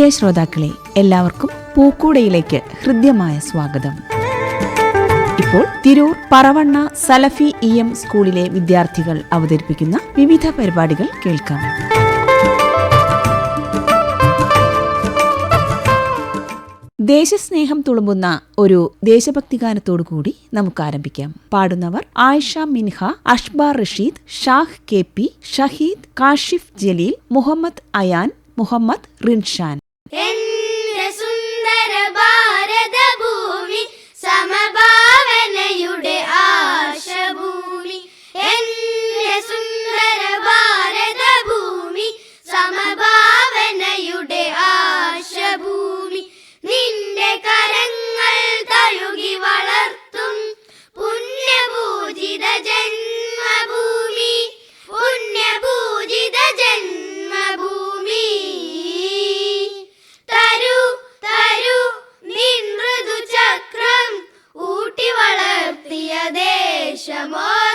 പ്രിയ ശ്രോതാക്കളെ എല്ലാവർക്കും പൂക്കൂടയിലേക്ക് ഹൃദ്യമായ സ്വാഗതം. ഇപ്പോൾ തിരൂർ പറവണ്ണ സലഫി ഇ എം സ്കൂളിലെ വിദ്യാർത്ഥികൾ അവതരിപ്പിക്കുന്ന വിവിധ പരിപാടികൾ കേൾക്കാം. ദേശസ്നേഹം തുളുമ്പുന്ന ഒരു ദേശഭക്തി ഗാനത്തോടു കൂടി നമുക്ക് ആരംഭിക്കാം. പാടുന്നവർ Ayisha Minha Ashbar Rasheed Shah K P Shaheed Kashif Jaleel Muhammad Ayan Muhammad Rinshan. Pinball. വളർത്തിയ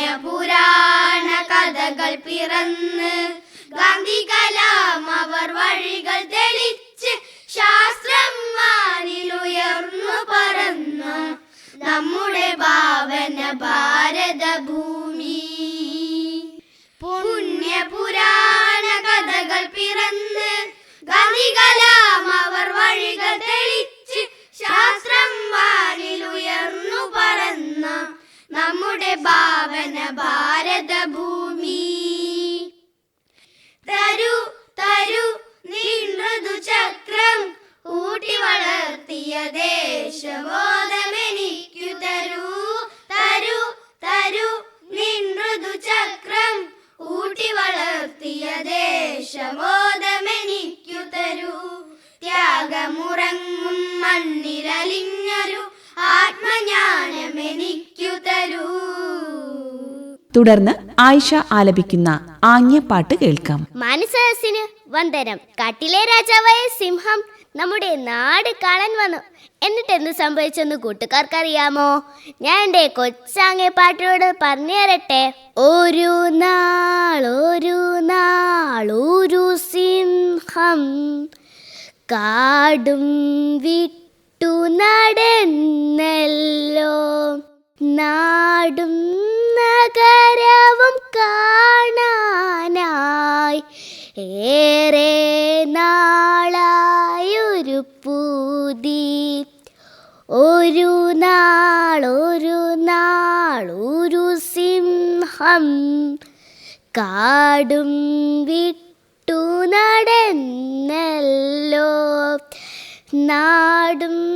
പുണ്യപുരാണ കഥകൾ പിറന്ന് ഗാന്ധി കലാം അവർ വഴികൾ തെളിച്ച് ശാസ്ത്രം വാനിലുയർന്നു പറന്നു നമ്മുടെ ഭാവന ഭാരത ഭൂമി. പുണ്യ പുരാണ കഥകൾ പിറന്ന് ഗാന്ധി കലാം അവർ വഴികൾ തെളിച്ച് ശാസ്ത്രം വാനിലുയർന്നു പറന്ന നമ്മുടെ ഭാവന ഭാരതഭൂമി. തരൂ തരൂ നീണ്ടതു ചക്രം ഊട്ടി വളർത്തിയ ദേശബോധമെനിക്കു തരൂ. തരൂ തരൂ നിൻമൃദു ചക്രം ഊട്ടി വളർത്തിയ ദേശബോധമെനിക്കു തരൂ. ത്യാഗമുറങ്ങും മണ്ണിരലിഞ്ഞൊരു തുടർന്ന് ആയിഷ ആലപിക്കുന്ന ആംഗ്യപ്പാട്ട് കേൾക്കാം. മാനസഹസിന് വന്ദനം. കാട്ടിലെ രാജാവായ സിംഹം നമ്മുടെ നാട് കാണാൻ വന്നു. എന്നിട്ട് എന്ത് സംഭവിച്ചെന്ന് കൂട്ടുകാർക്കറിയാമോ? ഞാൻ എന്റെ കൊച്ചാങ്ങേ പാട്ടിനോട് പറഞ്ഞു തരട്ടെ ഒരു നാൾ ഒരു നാൾ ഒരു സിംഹം കാടും വിട്ടു നടന്നല്ലോ. നാടും നഗരവും കാണാനായി ഏറെ നാളായൊരു പൂതി. ഒരു നാളൊരു നാളൊരു സിംഹം കാടും വിട്ടു നടന്നല്ലോ. നാടും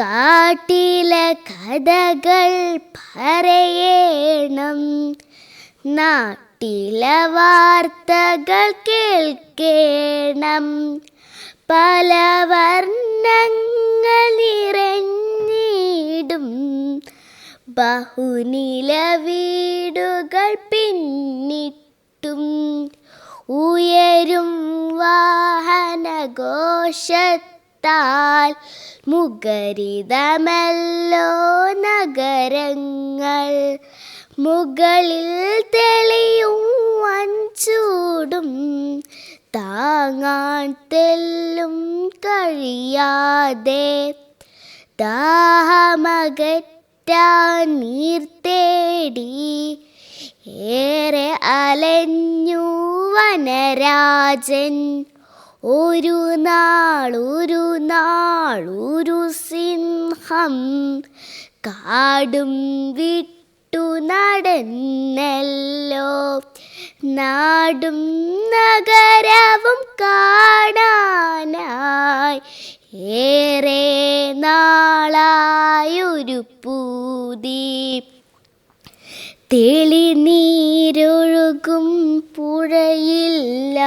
കാട്ടിലെ കഥകൾ പറയണം. നാട്ടിലെ വാർത്തകൾ കേൾക്കേണം. പല വർണങ്ങൾ നിറഞ്ഞിടും. ബഹുനില വീടുകൾ പിന്നിട്ടും. ഉയരും വാഹനഘോഷത്താൽ മുഖരിതമല്ലോ നഗരങ്ങൾ. മുകളിൽ തെളിയും ചൂടും താങ്ങാൻ തെല്ലും കഴിയാതെ. ദാഹമകറ്റാൻ നീർ തേടി ഏറെ അലഞ്ഞു വനരാജൻ. ഒരു നാളൊരു നാളൊരു സിംഹം കാടും വിട്ടു നടന്നല്ലോ. നാടും നഗരവും കാണാനായി ഏറെ നാളായൊരു പൂതി. തെളിനീരൊഴുകും പുഴയില്ല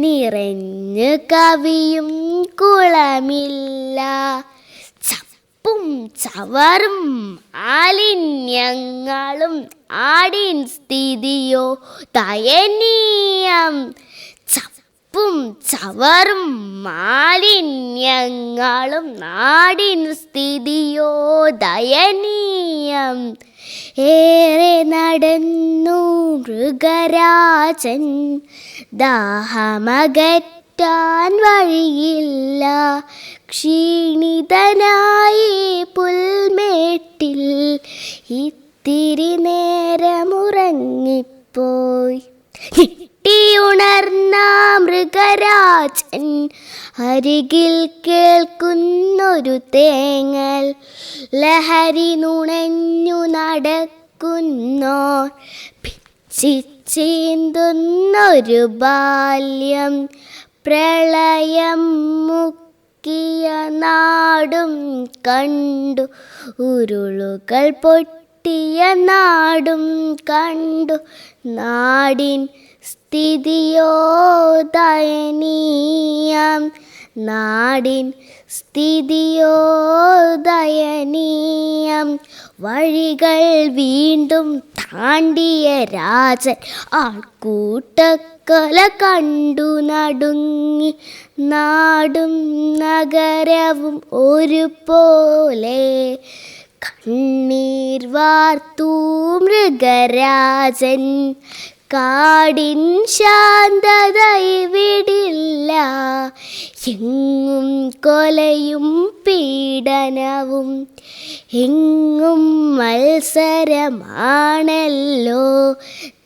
നിറഞ്ഞ് കവിയും കുളമില്ല. ചപ്പും ചവറും ആലിന്യങ്ങളും ആടിൻ സ്ഥിതിയോ ദയനീയം. ചപ്പും ചവറും മാലിന്യങ്ങളും നാടിൻ സ്ഥിതിയോ ദയനീയം. ഏറെ നടന്നു മൃഗരാജൻ. ദാഹമകറ്റാൻ വഴിയില്ല. ക്ഷീണിതനായി പുൽമേട്ടിൽ ഇത്തിരി നേരമുറങ്ങിപ്പോയി. കിട്ടിയുണർന്ന മൃഗരാജൻ അരികിൽ കേൾക്കുന്നൊരു തേങ്ങൽ ലഹരി നുണഞ്ഞു നടക്കുന്നോ പിച്ചിച്ചീന്തുന്നൊരു ബാല്യം പ്രളയം മുക്കിയ നാടും കണ്ടു ഉരുളുകൾ പൊട്ടിയ നാടും കണ്ടു നാടിൻ സ്ഥിതിയോ ദയനീയം നാടിൻ സ്ഥിതിയോ ദയനീയം വഴികൾ വീണ്ടും താണ്ടിയ രാജൻ ആൾക്കൂട്ടക്കൊല കണ്ടു നടുങ്ങി. നാടും നഗരവും ഒരുപോലെ. കണ്ണീർ വാർത്തു മൃഗരാജൻ. കാടിൻ ശാന്തത ഇവിടില്ല എങ്ങും കൊലയും പീഡനവും എങ്ങും മത്സരമാണല്ലോ.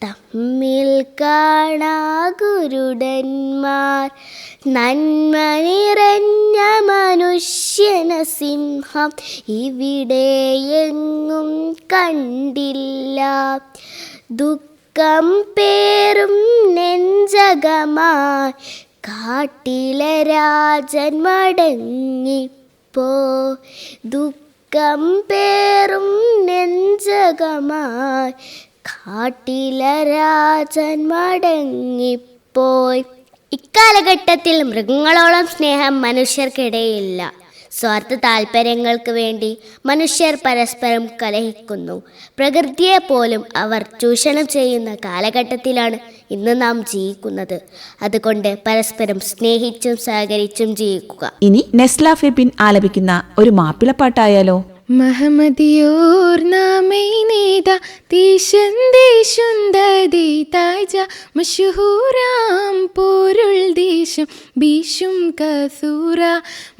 തമ്മിൽ കാണാ ഗുരുടന്മാർ നന്മ നിറഞ്ഞ മനുഷ്യന സിംഹം ഇവിടെ എങ്ങും കണ്ടില്ല. ദുഃഖം പേറും നെഞ്ചകമായി. കാട്ടിലെ രാജൻ മടങ്ങിപ്പോ. ദുഃഖം പേറും നെഞ്ചകമായി. കാട്ടിലെ രാജൻ മടങ്ങിപ്പോയി. ഇക്കാലഘട്ടത്തിൽ മൃഗങ്ങളോളം സ്നേഹം മനുഷ്യർക്കിടയില്ല. സ്വാർത്ഥ താല്പര്യങ്ങൾക്ക് വേണ്ടി മനുഷ്യർ പരസ്പരം കലഹിക്കുന്നു. പ്രകൃതിയെ പോലും അവർ ചൂഷണം ചെയ്യുന്ന കാലഘട്ടത്തിലാണ് ഇന്ന് നാം ജീവിക്കുന്നത്. അതുകൊണ്ട് പരസ്പരം സ്നേഹിച്ചും സഹകരിച്ചും ജീവിക്കുക. ഇനി നെസ്ലാഫെ ബിൻ ആലപിക്കുന്ന ഒരു മാപ്പിളപ്പാട്ടായാലോ? മഹമദിയോർ നാമൈ നേത ദേശന്തേ ശുന്ദതേ താജ മഷഹൂറാം പോരുൾ ദേശ ഭീഷും കസൂര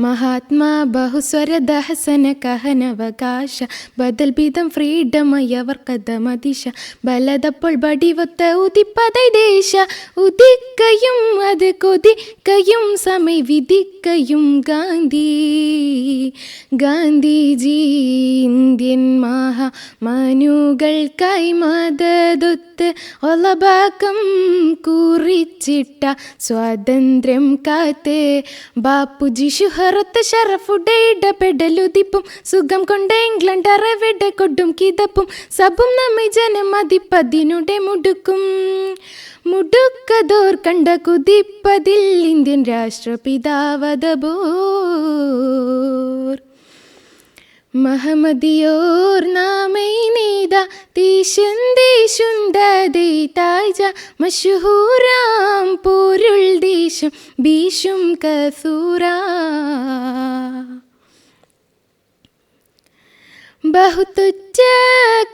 മഹാത്മാ ബഹുസ്വര ഹസന കഹനവകാശ ബദൽ ബിതം ഫ്രീഡമയവർ കഥമതിശ ബലതപ്പോൾ ബടിവൊത്ത ഉദിപ്പതൈ ദേശ ഉദിക്കയും അത് കൊതിക്കയും സമയ വിധിക്കയും ഗാന്ധി ഗാന്ധിജി ഇന്ത്യൻ മഹാ മനുകൾക്കായി മതതൊത്ത് ഒലഭാഗം കുറിച്ചിട്ട സ്വാതന്ത്ര്യം കാത്ത്. ബാപ്പുജി ഷുഹറത്ത് ഷറഫുടെ ഇടപെടലുതിപ്പും സുഖം കൊണ്ട് ഇംഗ്ലണ്ട് അറവിടെ കൊടും കിതപ്പും സബും നമ്മെ ജനമതിപ്പതിനുടെ മുടുക്കും. മുടുക്കതോർ കണ്ട കുതിപ്പതിൽ ഇന്ത്യൻ രാഷ്ട്രപിതാവതബോർ. മഹമദിയോർ നാമൈ നീത തീശുന്തീശുണ്ടതേ താജ മഷഹൂറാം പോരുൾ ദേശം ഭീഷും കസൂരാ ബഹുതുറ്റ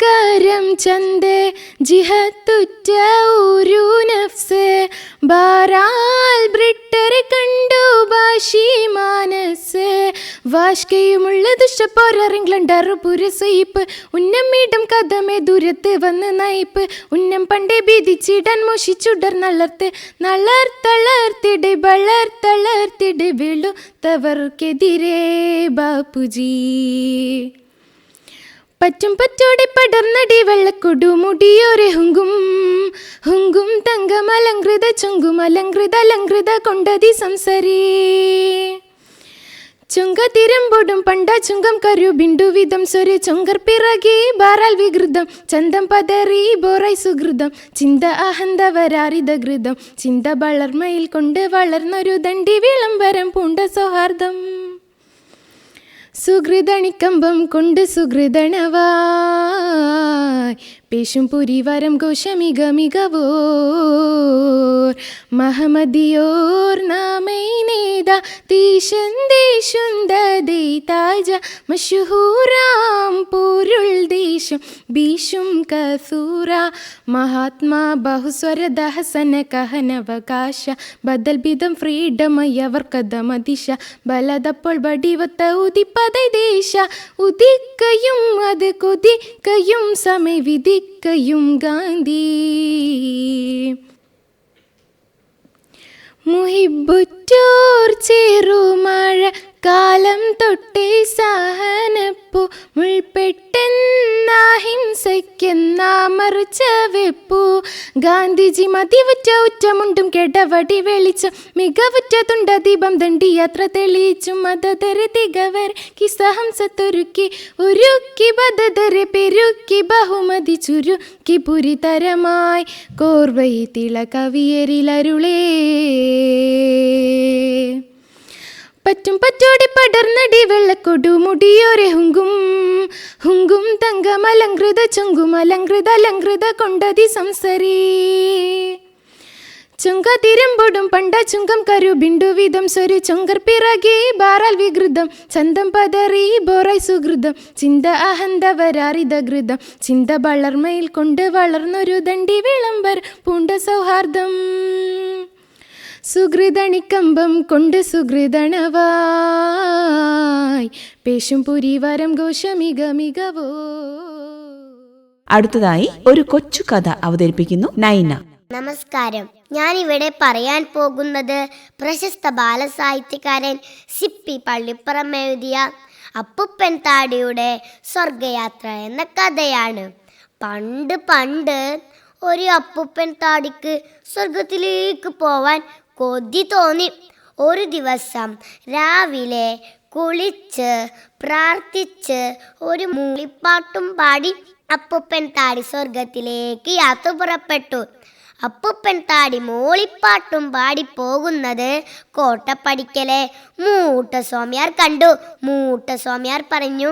കരം ചന്ദേ ജിഹത്തുറ്റ ഒരു നഫ്സ്. ബാറാൽ ബ്രിട്ടരെ കണ്ടു ഭാഷി മാനസ്. വാഷ്കയുമുള്ള ദുഷ്ടപ്പോരിംഗ്ലണ്ടറു പുരസയിപ്പ് വീണ്ടും കഥമേ ദൂരത്ത് വന്ന് നയിപ്പ്. ഉന്നം പണ്ടേ ഭീതിച്ചിടാൻ മോഷിച്ചുടർ നളർത്ത്. നളർത്തളർത്തിടെ വളർത്തളർത്തിടെ വെളുത്തവർക്കെതിരെ ബാപ്പുജി. പറ്റും പറ്റോടെ പടർന്നടി വെള്ളക്കൊടു മുടിയോരെ ഹുങ്കും. ഹുങ്കും തങ്കം അലങ്കൃത ചുങ്കും അലങ്കൃത അലങ്കൃത കൊണ്ടതി സംസരേ. ചുങ്ക തിരമ്പൊടും പണ്ട ചുങ്കം കരു ബിണ്ടു വിധം സ്വര ചുങ്കർ പിറകി ബാറാൽ വികൃതം. ചന്തം പതറി ബോറൈ സുഹൃതം ചിന്ത അഹന്ത വരാരിത ഘൃതം ചിന്ത വളർമയിൽ കൊണ്ട് വളർന്നൊരു ദണ്ഡി വിളംബരം പൂണ്ട സൗഹാർദ്ദം. സുഹൃതണിക്കമ്പം കൊണ്ട് സുഹൃതണവായ് പേശും പുരിവരം ഘോഷമിക മികവോർ. മഹമദിയോർ നാമൈ നേത. തീശന്തേശുന്തതേ താജ. മഷഹൂറാം പോരുൾ ദേശം ഭീഷും കസൂറ. മഹാത്മാ ബഹുസ്വര ദഹസന കഹനവകാശ. ബദൽ ബിദം ഫ്രീഡമയവർ കഥമതിശ ബലതപ്പോൾ വടിവത്ത ഉദിപ്പതൈ ദേശ ഉദിക്കയും അത് കൊതിക്കയും സമയ വിധിക്കയും ഗാന്ധി ചെറുമഴ കാലം തൊട്ടേ സഹനപ്പു. മുൾപ്പെട്ടെന്നാഹിംസയ്ക്കെന്നാ മറിച്ച ഗാന്ധിജി മതിവുറ്റ ഉറ്റമുണ്ടും കെടവടി വെളിച്ചം. മികവുറ്റ തുണ്ട ദീപം ദണ്ഡി യാത്ര തെളിയിച്ചു. മതതരെ തികവർ കിസഹംസത്തൊരുക്കി. ഉരുക്കി ബദതരെ പെരുക്കി ബഹുമതി ചുരുക്കി പുരിതരമായി. കോർവൈ തിള കവിയരിലരുളേ. പറ്റും പറ്റോടെ പടർന്നടി വെള്ളക്കൊടു മുടിയോരെ ഹുങ്കും. ഹുങ്കും തങ്കം അലങ്കൃത ചുങ്കും അലങ്കൃത അലങ്കൃത കൊണ്ടതി സംസരി. ചുങ്ക തിരമ്പൊടും പണ്ട ചുങ്കം കരു ബിണ്ടു വിധം സ്വരു ചുങ്കർ പിറകി ബാറാൽ വികൃതം. ചന്തം പതറി ബോറൈ സുഹൃതം ചിന്ത അഹന്ത വരാറിത ഘൃതം ചിന്ത വളർമയിൽ കൊണ്ട് വളർന്നൊരു ദണ്ഡി വിളംബർ. പൂണ്ട സൗഹാർദ്ദം. സുഹൃതണിക്കമ്പം കൊണ്ട് സുഹൃതണവായ് പേശും പുരിവരം ഘോഷമിക മികവോ. അടുത്തതായി ഒരു കൊച്ചു കഥ അവതരിപ്പിക്കുന്നു നൈന. നമസ്കാരം. ഞാൻ ഇവിടെ പറയാൻ പോകുന്നത് പ്രശസ്ത ബാലസാഹിത്യകാരൻ സിപ്പി പള്ളിപ്പുറം എഴുതിയ അപ്പുപ്പൻ താടിയുടെ സ്വർഗയാത്ര എന്ന കഥയാണ്. പണ്ട് പണ്ട് ഒരു അപ്പുപ്പൻ താടിക്ക് സ്വർഗത്തിലേക്ക് പോവാൻ കൊതി തോന്നി ഒരു ദിവസം രാവിലെ കുളിച്ച് പ്രാർത്ഥിച്ച് ഒരു മൂളിപ്പാട്ടും പാടി അപ്പുപ്പൻ താടി സ്വർഗത്തിലേക്ക് യാത്ര പുറപ്പെട്ടു. അപ്പുപ്പൻ താടി മൂളിപ്പാട്ടും പാടി പോകുന്നത് കോട്ടപ്പടിക്കലെ മൂട്ട സ്വാമിയാർ കണ്ടു. മൂട്ട സ്വാമിയാർ പറഞ്ഞു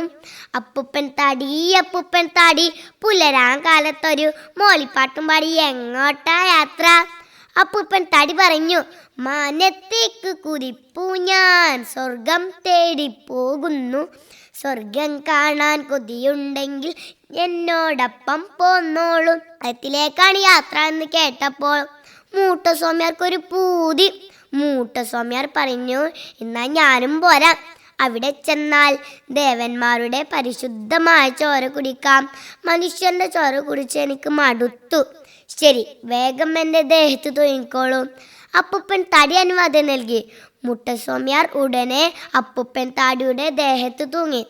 അപ്പുപ്പൻ താടി അപ്പുപ്പൻ താടി പുലരാൻ കാലത്തൊരു മോളിപ്പാട്ടും പാടി എങ്ങോട്ടാ യാത്ര? അപ്പുപ്പൻ തടി പറഞ്ഞു മാനത്തേക്ക് കുതിപ്പു ഞാൻ സ്വർഗം തേടി പോകുന്നു. സ്വർഗം കാണാൻ കൊതിയുണ്ടെങ്കിൽ എന്നോടൊപ്പം പോന്നോളൂ. അതിലേക്കാണ് യാത്ര എന്ന് കേട്ടപ്പോൾ മൂട്ടസ്വാമിയാർക്കൊരു പൂതി. മൂട്ടസ്വാമിയാർ പറഞ്ഞു എന്നാ ഞാനും പോരാം. അവിടെ ചെന്നാൽ ദേവന്മാരുടെ പരിശുദ്ധമായ ചോര കുടിക്കാം. മനുഷ്യന്റെ ചോര കുടിച്ച് എനിക്ക് മടുത്തു. ശരി വേഗം എന്റെ ദേഹത്ത് തൂങ്ങിക്കോളൂ. അപ്പൂപ്പൻ തടി അനുവാദം നൽകി. മുട്ടസ്വാമിയാർ ഉടനെ അപ്പൂപ്പൻ താടിയുടെ ദേഹത്ത് തൂങ്ങി.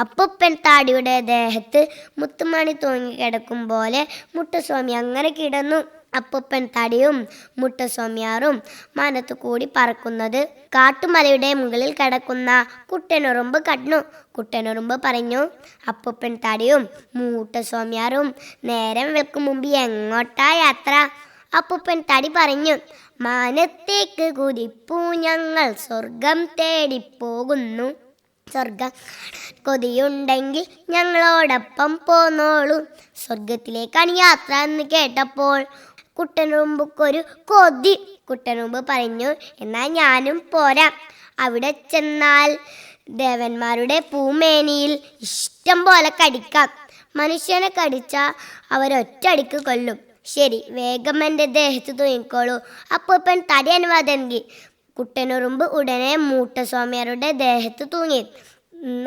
അപ്പൂപ്പൻ താടിയുടെ ദേഹത്ത് മുത്തുമണി തൂങ്ങി കിടക്കും പോലെ മുട്ടസ്വാമി അങ്ങനെ കിടന്നു. അപ്പൂപ്പൻ തടിയും മുട്ടസ്വാമിയാറും മനത്തു കൂടി പറക്കുന്നത്. കാട്ടുമലയുടെ മുകളിൽ കിടക്കുന്ന കുട്ടനുറുമ്പ് കടന്നു. കുട്ടനുറുമ്പ് പറഞ്ഞു അപ്പൂപ്പൻ തടിയും മൂട്ടസ്വാമിയാറും നേരം വെക്കും മുമ്പ് എങ്ങോട്ടാ യാത്ര? അപ്പൂപ്പൻ തടി പറഞ്ഞു മാനത്തേക്ക് കുതിപ്പൂ ഞങ്ങൾ സ്വർഗം തേടിപ്പോകുന്നു സ്വർഗം കൊതിയുണ്ടെങ്കിൽ ഞങ്ങളോടൊപ്പം പോന്നോളൂ. സ്വർഗത്തിലേക്കാണ് യാത്ര എന്ന് കേട്ടപ്പോൾ കുട്ടനുറുമ്പുക്കൊരു കൊതി. കുട്ടനുമ്പ് പറഞ്ഞു എന്നാൽ ഞാനും പോരാം. അവിടെ ചെന്നാൽ ദേവന്മാരുടെ പൂമേനിയിൽ ഇഷ്ടം പോലെ കടിക്കാം. മനുഷ്യനെ കടിച്ചാൽ അവരൊറ്റടിക്ക് കൊല്ലും. ശരി വേഗം എന്റെ ദേഹത്ത് തൂങ്ങിക്കോളൂ. അപ്പോൾ ഇപ്പം തടി അനുവാദം നൽകി. കുട്ടനുറുമ്പ് ഉടനെ മൂട്ടസ്വാമിയാരുടെ ദേഹത്ത് തൂങ്ങി.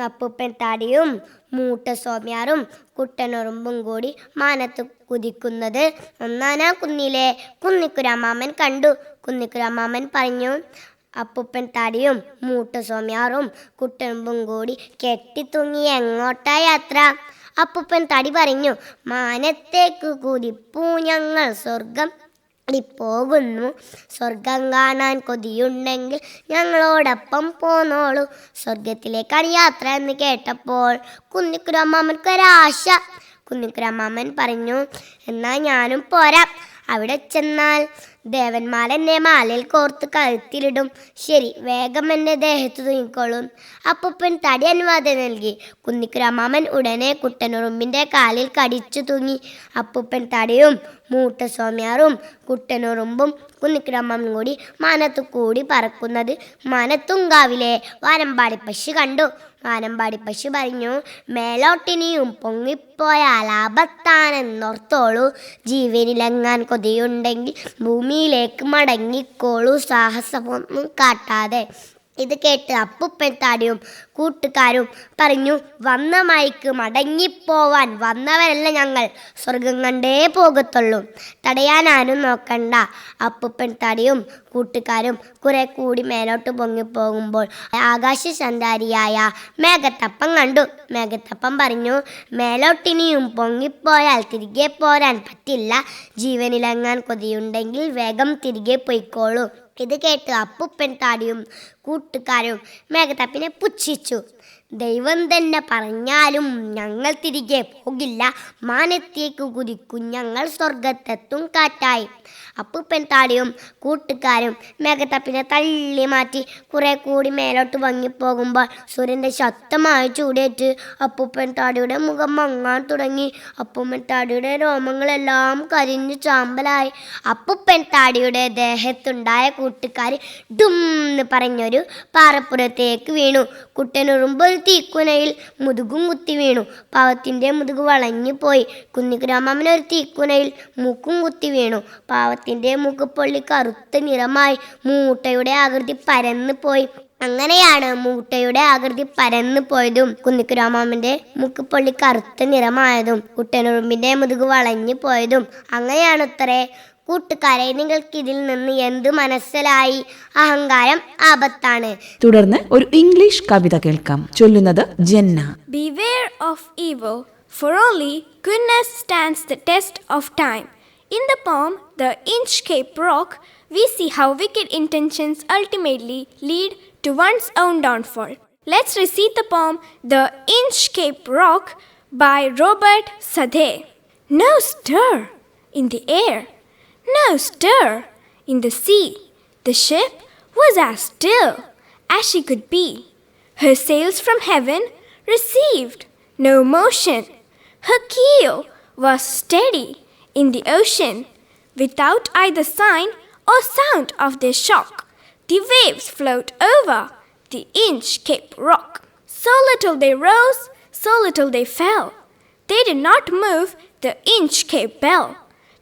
അപ്പൂപ്പൻ താടിയും മൂട്ടസ്വാമിയാറും കുട്ടനുറുമ്പും കൂടി മാനത്ത് കുതിക്കുന്നത്. ഒന്നാനാ കുന്നിലെ കുന്നിക്കുരാമാമൻ കണ്ടു. കുന്നിക്കുരാമാമൻ പറഞ്ഞു അപ്പൂപ്പൻ താടിയും മൂട്ട സ്വാമിയാറും കുട്ടനുറുമ്പും കൂടി കെട്ടിത്തൂങ്ങി എങ്ങോട്ടാ യാത്ര? അപ്പൂപ്പൻ തടി പറഞ്ഞു മാനത്തേക്ക് കുതിപ്പൂ ഞങ്ങൾ സ്വർഗം പോകുന്നു. സ്വർഗം കാണാൻ കൊതിയുണ്ടെങ്കിൽ ഞങ്ങളോടൊപ്പം പോന്നോളൂ. സ്വർഗത്തിലേക്കാണ് യാത്ര എന്ന് കേട്ടപ്പോൾ കുന്നിക്കുരമ്മാമൻക്ക് ഒരാശ കുന്നിക്കുരമ്മാമൻ പറഞ്ഞു എന്നാൽ ഞാനും പോരാം. അവിടെ ചെന്നാൽ ദേവന്മാരെന്നെ മാലയിൽ കോർത്ത് കഴുത്തിലിടും. ശരി വേഗം എന്റെ ദേഹത്ത് തൂങ്ങിക്കോളും. അപ്പൂപ്പൻ തടി അനുവാദം നൽകി. കുന്നിക്കുരാമാമൻ ഉടനെ കുട്ടനുറുമ്പിന്റെ കാലിൽ കടിച്ചു തൂങ്ങി. അപ്പൂപ്പൻ തടിയും മൂട്ട സ്വാമിയാറും കുട്ടനുറുമ്പും കുന്നിക്കുരമ്മനും കൂടി മാനത്തു കൂടി പറക്കുന്നത് മനത്തുങ്കാവിലെ വാനമ്പാടി പശു കണ്ടു. വാനമ്പാടി പശു പറഞ്ഞു മേലോട്ടിനിയും പൊങ്ങിപ്പോയാൽ ആപത്താനെന്നോർത്തോളൂ ജീവനിലങ്ങാൻ കൊതിയുണ്ടെങ്കിൽ ഭൂമിയിലേക്ക് മടങ്ങിക്കോളൂ. സാഹസമൊന്നും കാട്ടാതെ. ഇത് കേട്ട് അപ്പുപ്പൻ താടിയും കൂട്ടുകാരും പറഞ്ഞു വന്ന മൈക്ക് മടങ്ങിപ്പോവാൻ വന്നവരല്ല ഞങ്ങൾ? സ്വർഗം കണ്ടേ പോകത്തുള്ളൂ. തടയാനാരും നോക്കണ്ട. അപ്പുപ്പൻ താടിയും കൂട്ടുകാരും കുറെ കൂടി മേലോട്ട് പൊങ്ങിപ്പോകുമ്പോൾ ആകാശ സഞ്ചാരിയായ മേഘത്തപ്പൻ കണ്ടു. മേഘത്തപ്പം പറഞ്ഞു മേലോട്ടിനിയും പൊങ്ങിപ്പോയാൽ തിരികെ പോരാൻ പറ്റില്ല. ജീവനിലങ്ങാൻ കൊതിയുണ്ടെങ്കിൽ വേഗം തിരികെ പൊയ്ക്കോളൂ. ഇത് കേട്ട് അപ്പുപ്പൻ താടിയും കൂട്ടുകാരും മേഘത്തപ്പിനെ പുച്ഛിച്ചു. ദൈവം തന്നെ പറഞ്ഞാലും ഞങ്ങൾ തിരികെ പോകില്ല. മാനത്തേക്ക് കുതിക്കും ഞങ്ങൾ സ്വർഗത്തെത്തും കാറ്റായി. അപ്പുപ്പൻ താടിയും കൂട്ടുകാരും മേഘത്തപ്പിനെ തള്ളി മാറ്റി കുറെ കൂടി മേലോട്ട് ഭംഗിപ്പോകുമ്പോൾ സൂര്യന്റെ ശക്തമായ ചൂടേറ്റ് അപ്പുപ്പൻ താടിയുടെ മുഖം മങ്ങാൻ തുടങ്ങി. അപ്പുപ്പൻ താടിയുടെ രോമങ്ങളെല്ലാം കരിഞ്ഞു ചാമ്പലായി. അപ്പുപ്പൻ താടിയുടെ ദേഹത്തുണ്ടായ കൂട്ടുകാർ ഡും എന്ന് പറഞ്ഞൊരു പാറപ്പുറത്തേക്ക് വീണു. കുട്ടനുറുമ്പ് ഒരു തീക്കുനയിൽ മുതുകും കുത്തി വീണു. പാവത്തിന്റെ മുതുക് വളഞ്ഞു പോയി. കുന്നിഗ്രാമൻ ഒരു തീക്കുനയിൽ മൂക്കും കുത്തി വീണു. പാവത്തിന്റെ മൂക്ക് പൊള്ളി കറുത്ത നിറമായി. മൂട്ടയുടെ ആകൃതി പരന്നു പോയി. അങ്ങനെയാണ് മൂട്ടയുടെ ആകൃതി പരന്നു പോയതും. കുന്നിക്കുരാമാമന്റെ മുക്ക് പൊള്ളി കറുത്ത നിറമായതും. കുട്ടനുറുമ്പിന്റെ മുതുക് വളഞ്ഞു പോയതും. അങ്ങനെയാണ് കൂട്ടുകാരെ നിങ്ങൾക്കിതിൽ നിന്ന് എന്ത് മനസ്സിലായി? അഹങ്കാരം ആപത്താണ്. തുടർന്ന് ഒരു ഇംഗ്ലീഷ് കവിത കേൾക്കാം. ചൊല്ലുന്നത് Jenna. Beware of evil for only goodness stands the test of time in the poem the Inchcape Rock we see how wicked intentions ultimately lead to one's own downfall let's receive the poem the Inchcape Rock by Robert Southey No stir in the air no stir in the sea. The ship was as still as she could be. Her sails from heaven received no motion. Her keel was steady in the ocean, without either sign or sound of their shock. The waves float over the inch cape rock. So little they rose, so little they fell. They did not move the inch cape bell.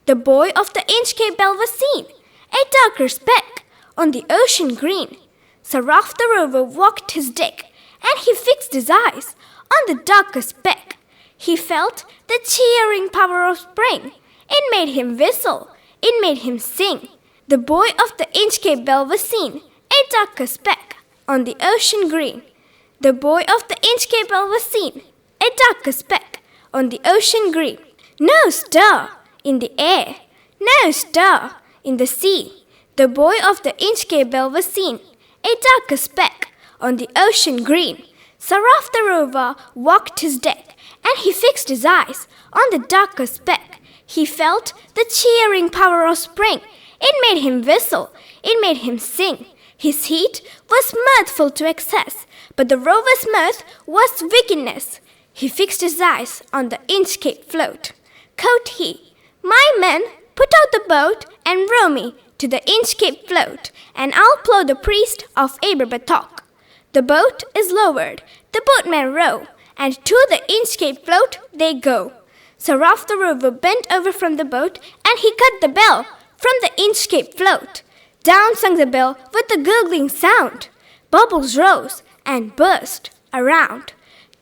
The boy of the inch cape bell was seen, a darker speck on the ocean green. Sir Ralph the rover walked his deck, and he fixed his eyes on the darker speck. He felt the cheering power of spring. It made him whistle, it made him sing. The boy of the Inchcape Bell was seen, a darker speck on the ocean green. The boy of the Inchcape Bell was seen, a darker speck on the ocean green. No star in the air, no star in the sea. The boy of the Inchcape Bell was seen, a darker speck on the ocean green. Saraf the rover walked his deck, and he fixed his eyes on the darker speck. He felt the cheering power of spring. It made him whistle, it made him sing. His heat was mirthful to excess, but the rover's mirth was wickedness. He fixed his eyes on the Inchcape float. Quoth he, My men, put out the boat and row me to the Inchcape float, and I'll plough the priest of Aberbathock. The boat is lowered, the boatmen row, and to the Inchcape float they go. Saraf the rover bent over from the boat, and he cut the bell from the Inchcape float. Down sung the bell with a gurgling sound. Bubbles rose and burst around.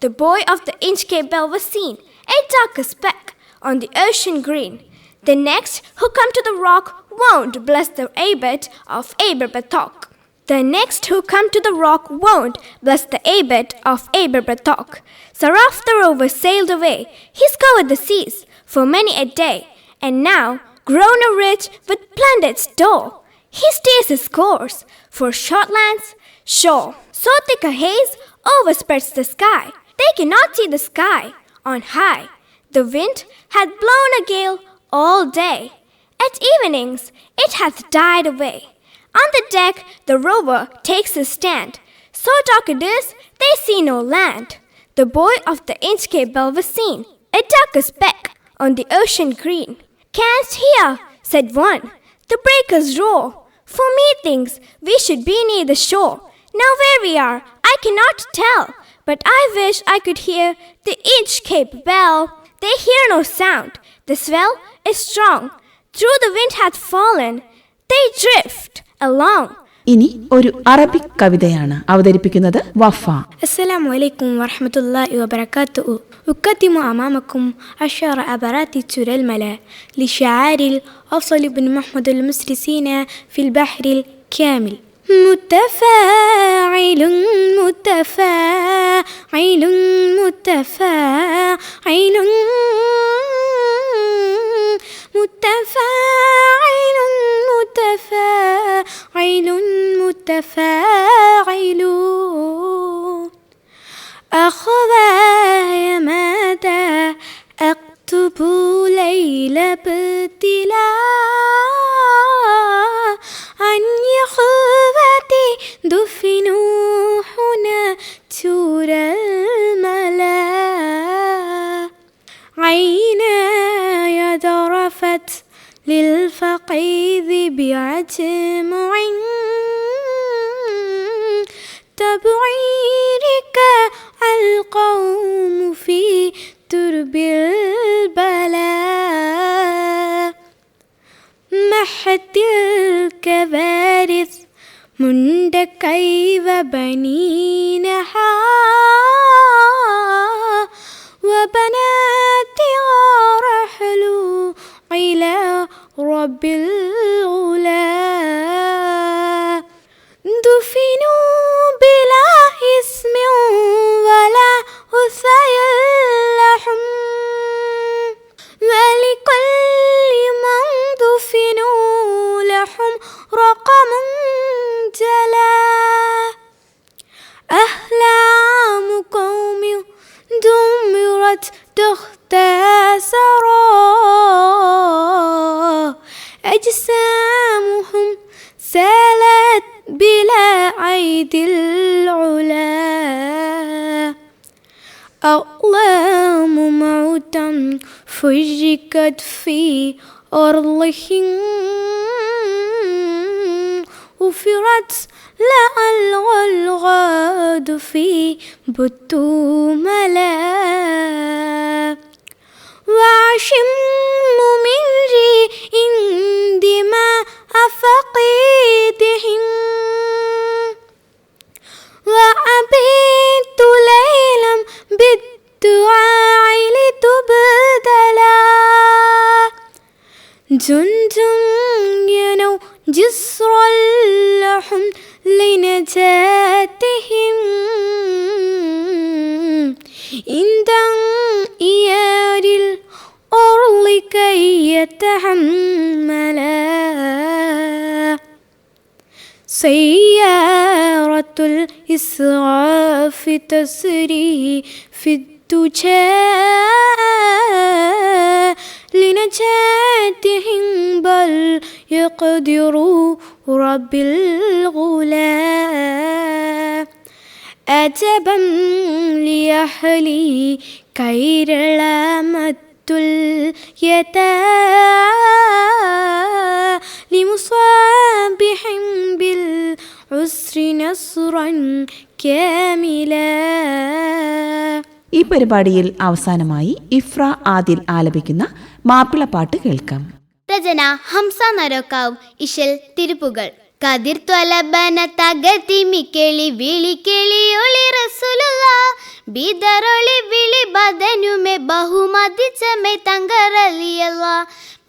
The boy of the Inchcape bell was seen, a darker speck on the ocean green. The next who come to the rock won't bless the abbot of Aberbathock. The next who come to the rock won't bless the abbot of Aberbathock. Saraf the rover sailed away. He scoured the seas for many a day, and now, grown a rich with splendid store, he stays his course for short lands, shore. So thick a haze overspreads the sky, they cannot see the sky on high. The wind had blown a gale all day. At evenings it hath died away. On the deck the rover takes his stand. So dark it is, they see no land. The boy of the Inchcape bell was seen, a darker speck on the ocean green. Canst hear, said one, the breakers roar. For methinks we should be near the shore. Now where we are, I cannot tell, but I wish I could hear the Inchcape bell. They hear no sound. The swell is strong. Through the wind hath fallen. They drift along. ഇനി ഒരു Arabic കവിതയാണ് അവതരിപ്പിക്കുന്നത് വഫ السلام عليكم ورحمة الله وبركاته أقدم أمامكم عشر عبارات ترى الملا لشعار الأفضل بن محمد المسرسين في البحر الكامل متفاعل متفاعل متفاعل متفاعل متفاعل متفاعل. أخذا ماذا أكتب ليل ابتلاء عن إخوتي؟ دفنوا هنا ترى الملا عيناي للفقيد بعجمع تبعيرك القوم في ترب البلاء محت الكبارث منذ كيف بنينها وبناتها رحلوا إلى رب العلا دفنوا بلا اسم ولا أثي اللحم ولكل من دفنوا لحم رقم جلا. أحلام قوم دمرت تحت سرى أجسامهم سالت بلا عيد العلا. أقلام موتا فجكت في أرضهم. وفرت لعل الغاد في بطوملا. وأشم من ريء دماء أفقيدهم وأبيت ليلا بالدعاء لتبدلا. جند ينو جسر اللحم لنجاتهم عند إيار الأرض كي يتحملا. سيارة الإسراف تسري في لنجاتهم بل يقدر رب الغلا أجبا لأهلي كيرلامة اليتا لمصابح بالعسر نصرا كاملا ഈ പരിപാടിയിൽ അവസാനമായി ഇഫ്ര ആദിൽ ആലപിക്കുന്ന മാപ്പിളപ്പാട്ട് കേൾക്കാം. രചന ഹംസ നരോക്കാവും ഇഷൽ തിരുപ്പുകൾ. കതിർ ത്വലബന തകതിമിക്കെളി വിളി കിളിയൊളി റസുലുള്ള. ബിദറൊളി വിളി ബദനുമെ ബഹുമതിച്ചമെ തങ്കറലിയല്ല.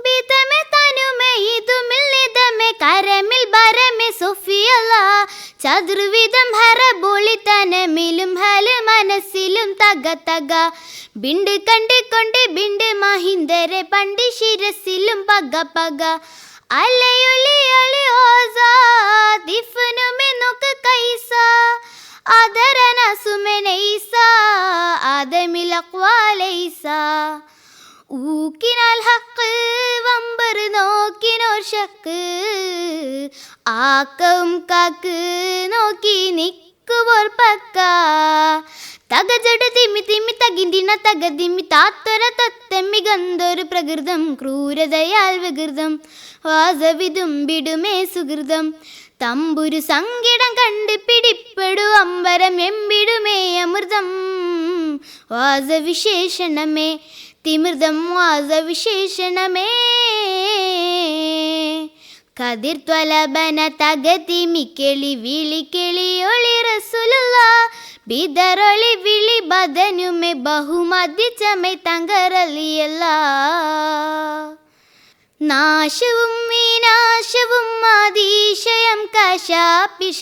ബിതമെ തനുമെ ഇതുമിൽ നിതമെ കരമിൽ ബരമെ സൊഫിയല്ല. ചതുർവിധം തനമിലും ഹല മനസ്സിലും തക തക. ബിണ്ട് കണ്ട് കൊണ്ട് ബിണ്ട് മഹിന്ദരെ പണ്ട് ശിരസിലും പക പക. അലയൊളി അളി ഓസാദിഫനുമെ നോക്ക് കൈസ. ആദരന സുമെനൈസ ആദമിലക്വാലൈസ ഊക്കിനാൽ ഹക്ക് വമ്പർ നോക്കിനോർ ഷക്ക് ആക്കവും കാക്ക് നോക്കി നിക്കുവോർ പക്ക. തകജട തിമ്മി തിമ്മി തകിന്തിന തകതിമ്മി താത്തൊര തത്തമ്മി ഗന്ധൊരു പ്രകൃതം ക്രൂരതയാൽ വികൃതം. വാസവിതുമ്പിടുമേ സുഹൃതം. തമ്പുരു സങ്കിടം കണ്ട് പിടിപ്പെടു അമ്പരം എമ്പിടുമേ അമൃതം. വാസവിശേഷണമേ തിമൃതം വാസവിശേഷണമേ. കതിർ ത്വലബന തകതി മിക്കെളി വിളി കിളിയൊളി റസുലുള്ള. ബിദറൊളി വിളി ബദനുമെ ബഹുമതിച്ചമെ തങ്കറലിയല്ല നാശവും വിനാശവും അതിശയം കശാപിഷ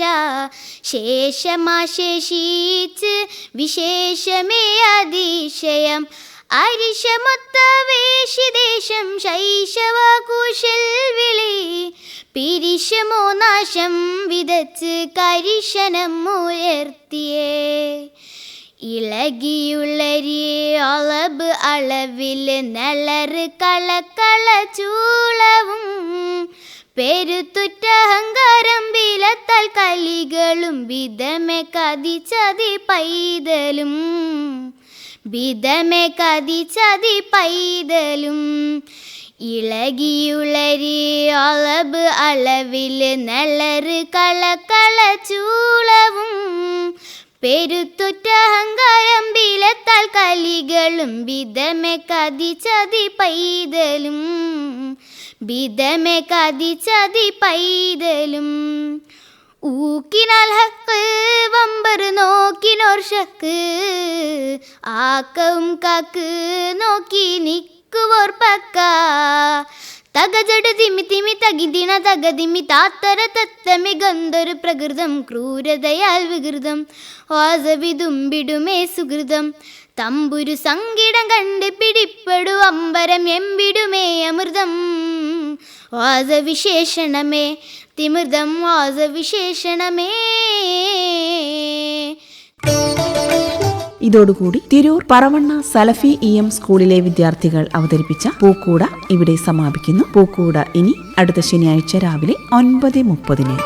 ശേഷമാശേഷിച്ച് വിശേഷമേ അതിശയം അരിശമൊത്ത വേഷിദേശം ശൈശവകുശൽ വിളി. പിരിശമോ നാശം വിതച്ച് കരിശനം ഉയർത്തിയേ. ഇളകിയുള്ളരിയെ അളവ് അളവിൽ നളറ് കളക്കള ചൂളവും. പെരുത്തുറ്റ അഹങ്കാരം വിലത്താൽ കലികളും വിധമെ കതിച്ചതി പൈതലും. വിധമെ കതിച്ചതി പൈതലും. ഇളകിയുളരി അളവ് അളവിൽ നല്ലറ് കളക്കള ചൂളവും. പെരുത്തുറ്റ അഹങ്കാരം ബിലത്താൽ കലികളും. വിധമെ കതിച്ചതി പൈതലും. വിധമെ കതിച്ചതി പൈതലും. ഊക്കിനാൽ ഹക്ക് വമ്പർ നോക്കിനോർ ഷക്ക് ആക്കവും കാക്ക് നോക്കി നിക്കുവോർ പക്ക. തകജട് തിമി തിമി തകിതിണ തകതിമി താത്തര തത്തമി ഗന്ധൊരു പ്രകൃതം ക്രൂരതയാൽ വികൃതം. വാസവിതുമ്പിടുമേ സുഹൃതം തമ്പുരു സങ്കിടം കണ്ട് പിടിപ്പെടു അമ്പരം എമ്പിടുമേ അമൃതം. വാസവിശേഷണമേ തിമൃതം വാസവിശേഷണമേ. ഇതോടുകൂടി തിരൂർ പറവണ്ണ സലഫി ഇ എം സ്കൂളിലെ വിദ്യാർത്ഥികൾ അവതരിപ്പിച്ച പൂക്കൂട ഇവിടെ സമാപിക്കുന്നു. പൂക്കൂട ഇനി അടുത്ത ശനിയാഴ്ച രാവിലെ ഒൻപത് മുപ്പതിന്.